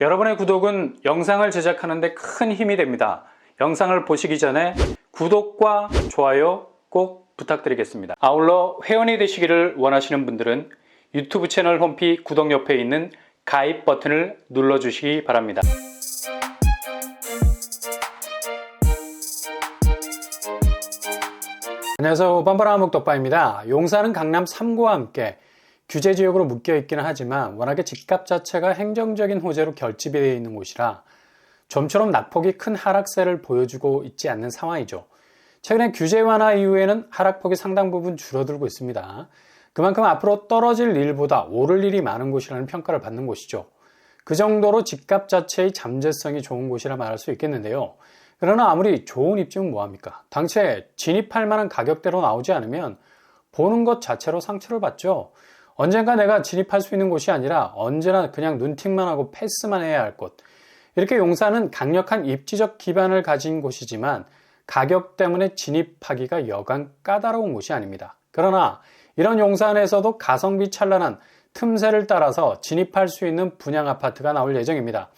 여러분의 구독은 영상을 제작하는 데 큰 힘이 됩니다. 영상을 보시기 전에 구독과 좋아요 꼭 부탁드리겠습니다. 아울러 회원이 되시기를 원하시는 분들은 유튜브 채널 홈피 구독 옆에 있는 가입 버튼을 눌러주시기 바랍니다. 안녕하세요. 뻔뻔한 목덕바입니다. 용산은 강남 3구와 함께 규제 지역으로 묶여 있기는 하지만 워낙에 집값 자체가 행정적인 호재로 결집이 되어 있는 곳이라 좀처럼 낙폭이 큰 하락세를 보여주고 있지 않는 상황이죠. 최근에 규제 완화 이후에는 하락폭이 상당 부분 줄어들고 있습니다. 그만큼 앞으로 떨어질 일보다 오를 일이 많은 곳이라는 평가를 받는 곳이죠. 그 정도로 집값 자체의 잠재성이 좋은 곳이라 말할 수 있겠는데요. 그러나 아무리 좋은 입지면 뭐합니까? 당최 진입할 만한 가격대로 나오지 않으면 보는 것 자체로 상처를 받죠. 언젠가 내가 진입할 수 있는 곳이 아니라 언제나 그냥 눈팅만 하고 패스만 해야 할 곳. 이렇게 용산은 강력한 입지적 기반을 가진 곳이지만 가격 때문에 진입하기가 여간 까다로운 곳이 아닙니다. 그러나 이런 용산에서도 가성비 찬란한 틈새를 따라서 진입할 수 있는 분양 아파트가 나올 예정입니다.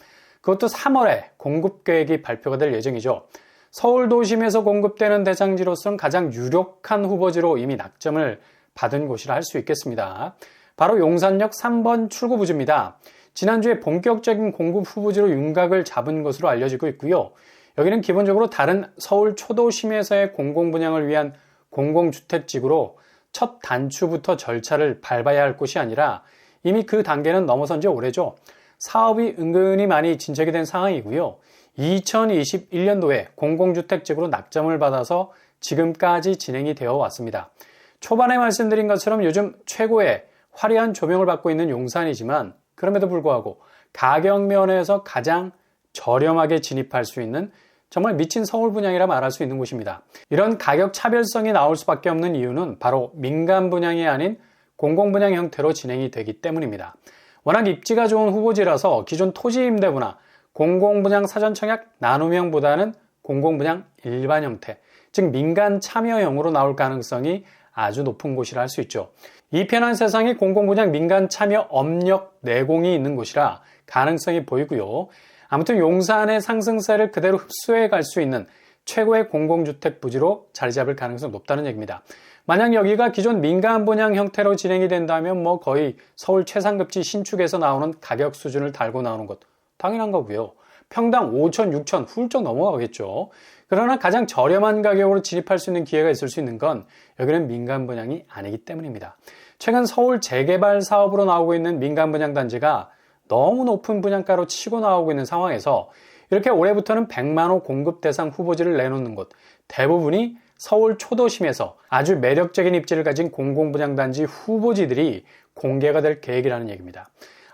그것도 3월에 공급 계획이 발표가 될 예정이죠. 서울 도심에서 공급되는 대상지로서는 가장 유력한 후보지로 이미 낙점을 받은 곳이라 할 수 있겠습니다. 바로 용산역 3번 출구부지입니다. 지난주에 본격적인 공급 후보지로 윤곽을 잡은 것으로 알려지고 있고요. 여기는 기본적으로 다른 서울 초도심에서의 공공분양을 위한 공공주택지구로 첫 단추부터 절차를 밟아야 할 곳이 아니라 이미 그 단계는 넘어선 지 오래죠. 사업이 은근히 많이 진척이 된 상황이고요. 2021년도에 공공주택지구로 낙점을 받아서 지금까지 진행이 되어 왔습니다. 초반에 말씀드린 것처럼 요즘 최고의 화려한 조명을 받고 있는 용산이지만 그럼에도 불구하고 가격 면에서 가장 저렴하게 진입할 수 있는 정말 미친 서울 분양이라 말할 수 있는 곳입니다. 이런 가격 차별성이 나올 수밖에 없는 이유는 바로 민간 분양이 아닌 공공 분양 형태로 진행이 되기 때문입니다. 워낙 입지가 좋은 후보지라서 기존 토지 임대부나 공공 분양 사전 청약 나눔형보다는 공공 분양 일반 형태, 즉 민간 참여형으로 나올 가능성이 아주 높은 곳이라 할 수 있죠. 이 편한 세상에 공공분양 민간 참여 업력 내공이 있는 곳이라 가능성이 보이고요. 아무튼 용산의 상승세를 그대로 흡수해 갈 수 있는 최고의 공공주택 부지로 자리 잡을 가능성이 높다는 얘기입니다. 만약 여기가 기존 민간 분양 형태로 진행이 된다면 뭐 거의 서울 최상급지 신축에서 나오는 가격 수준을 달고 나오는 것 당연한 거고요. 평당 5천, 6천 훌쩍 넘어가겠죠. 그러나 가장 저렴한 가격으로 진입할 수 있는 기회가 있을 수 있는 건 여기는 민간 분양이 아니기 때문입니다. 최근 서울 재개발 사업으로 나오고 있는 민간 분양 단지가 너무 높은 분양가로 치고 나오고 있는 상황에서 이렇게 올해부터는 100만 호 공급 대상 후보지를 내놓는 곳 대부분이 서울 초도심에서 아주 매력적인 입지를 가진 공공분양단지 후보지들이 공개가 될 계획이라는 얘기입니다.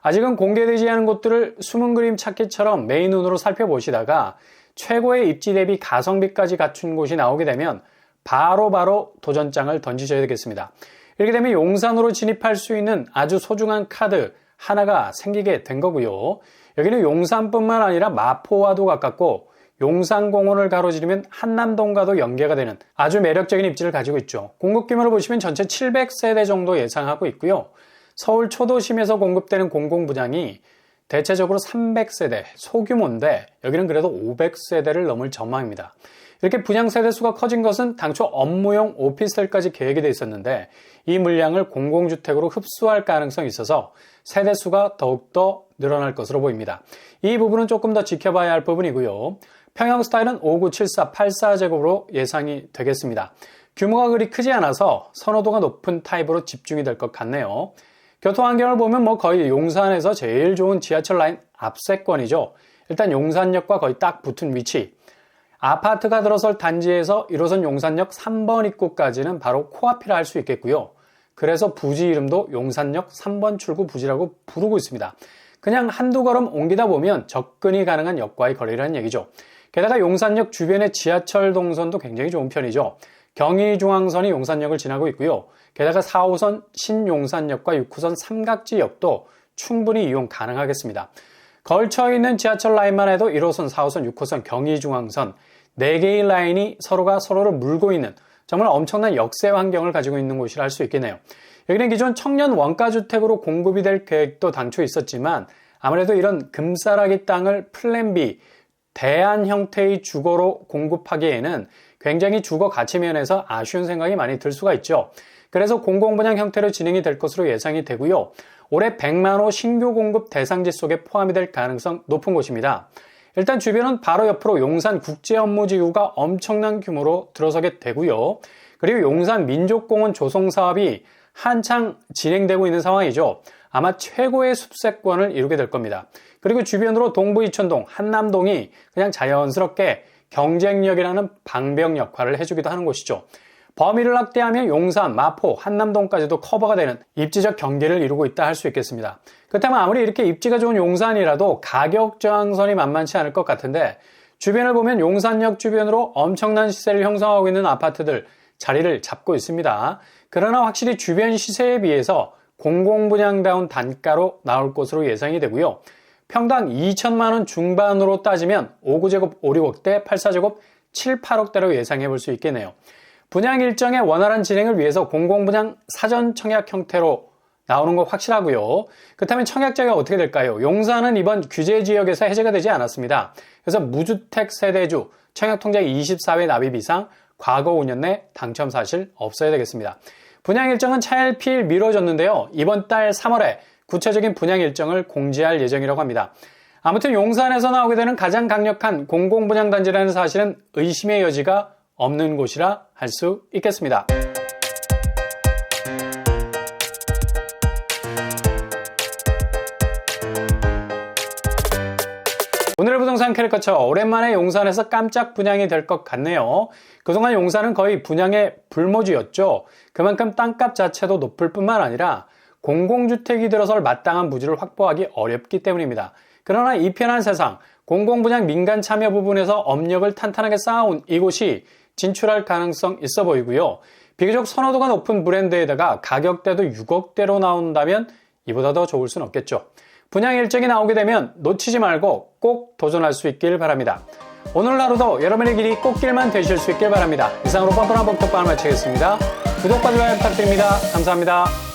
아직은 공개되지 않은 곳들을 숨은 그림 찾기처럼 메인 눈으로 살펴보시다가 최고의 입지 대비 가성비까지 갖춘 곳이 나오게 되면 바로바로 바로 도전장을 던지셔야 되겠습니다. 이렇게 되면 용산으로 진입할 수 있는 아주 소중한 카드 하나가 생기게 된 거고요. 여기는 용산뿐만 아니라 마포와도 가깝고 용산공원을 가로지르면 한남동과도 연계가 되는 아주 매력적인 입지를 가지고 있죠. 공급 규모를 보시면 전체 700세대 정도 예상하고 있고요. 서울 초도심에서 공급되는 공공분양이 대체적으로 300세대 소규모인데 여기는 그래도 500세대를 넘을 전망입니다. 이렇게 분양 세대 수가 커진 것은 당초 업무용 오피스텔까지 계획이 되어 있었는데 이 물량을 공공주택으로 흡수할 가능성이 있어서 세대 수가 더욱더 늘어날 것으로 보입니다. 이 부분은 조금 더 지켜봐야 할 부분이고요. 평형 스타일은 5974, 84제곱으로 예상이 되겠습니다. 규모가 그리 크지 않아서 선호도가 높은 타입으로 집중이 될 것 같네요. 교통 환경을 보면 뭐 거의 용산에서 제일 좋은 지하철 라인 앞세권이죠. 일단 용산역과 거의 딱 붙은 위치. 아파트가 들어설 단지에서 1호선 용산역 3번 입구까지는 바로 코앞이라 할 수 있겠고요. 그래서 부지 이름도 용산역 3번 출구 부지라고 부르고 있습니다. 그냥 한두 걸음 옮기다 보면 접근이 가능한 역과의 거리라는 얘기죠. 게다가 용산역 주변의 지하철 동선도 굉장히 좋은 편이죠. 경의중앙선이 용산역을 지나고 있고요. 게다가 4호선 신용산역과 6호선 삼각지역도 충분히 이용 가능하겠습니다. 걸쳐 있는 지하철 라인만 해도 1호선, 4호선, 6호선, 경의중앙선 4개의 라인이 서로가 서로를 물고 있는 정말 엄청난 역세 환경을 가지고 있는 곳이라 할 수 있겠네요. 여기는 기존 청년 원가주택으로 공급이 될 계획도 당초 있었지만 아무래도 이런 금싸라기 땅을 플랜 B, 대안 형태의 주거로 공급하기에는 굉장히 주거 가치 면에서 아쉬운 생각이 많이 들 수가 있죠. 그래서 공공분양 형태로 진행이 될 것으로 예상이 되고요. 올해 100만 호 신규 공급 대상지 속에 포함이 될 가능성 높은 곳입니다. 일단 주변은 바로 옆으로 용산 국제 업무지구가 엄청난 규모로 들어서게 되고요. 그리고 용산 민족공원 조성 사업이 한창 진행되고 있는 상황이죠. 아마 최고의 숲세권을 이루게 될 겁니다. 그리고 주변으로 동부 이천동, 한남동이 그냥 자연스럽게 경쟁력이라는 방벽 역할을 해주기도 하는 곳이죠. 범위를 확대하면 용산, 마포, 한남동까지도 커버가 되는 입지적 경계를 이루고 있다 할 수 있겠습니다. 그렇다면 아무리 이렇게 입지가 좋은 용산이라도 가격 저항선이 만만치 않을 것 같은데 주변을 보면 용산역 주변으로 엄청난 시세를 형성하고 있는 아파트들 자리를 잡고 있습니다. 그러나 확실히 주변 시세에 비해서 공공분양다운 단가로 나올 것으로 예상이 되고요. 평당 2천만 원 중반으로 따지면 5구제곱 5, 6억대, 8, 4제곱 7, 8억대로 예상해 볼 수 있겠네요. 분양 일정의 원활한 진행을 위해서 공공분양 사전 청약 형태로 나오는 거 확실하고요. 그렇다면 청약자가 어떻게 될까요? 용산은 이번 규제 지역에서 해제가 되지 않았습니다. 그래서 무주택 세대주 청약통장 24회 납입 이상 과거 5년 내 당첨 사실 없어야 되겠습니다. 분양 일정은 차일피일 미뤄졌는데요. 이번 달 3월에 구체적인 분양 일정을 공지할 예정이라고 합니다. 아무튼 용산에서 나오게 되는 가장 강력한 공공분양단지라는 사실은 의심의 여지가 없는 곳이라 할 수 있겠습니다. 오늘의 부동산 캐릭터처 오랜만에 용산에서 깜짝 분양이 될 것 같네요. 그동안 용산은 거의 분양의 불모지였죠. 그만큼 땅값 자체도 높을 뿐만 아니라 공공주택이 들어설 마땅한 부지를 확보하기 어렵기 때문입니다. 그러나 이 편한 세상, 공공분양 민간 참여 부분에서 업력을 탄탄하게 쌓아온 이곳이 진출할 가능성 있어 보이고요. 비교적 선호도가 높은 브랜드에다가 가격대도 6억대로 나온다면 이보다 더 좋을 순 없겠죠. 분양 일정이 나오게 되면 놓치지 말고 꼭 도전할 수 있길 바랍니다. 오늘 하루도 여러분의 길이 꽃길만 되실 수 있길 바랍니다. 이상으로 뻔뻔한 복덕방을 마치겠습니다. 구독과 좋아요 부탁드립니다. 감사합니다.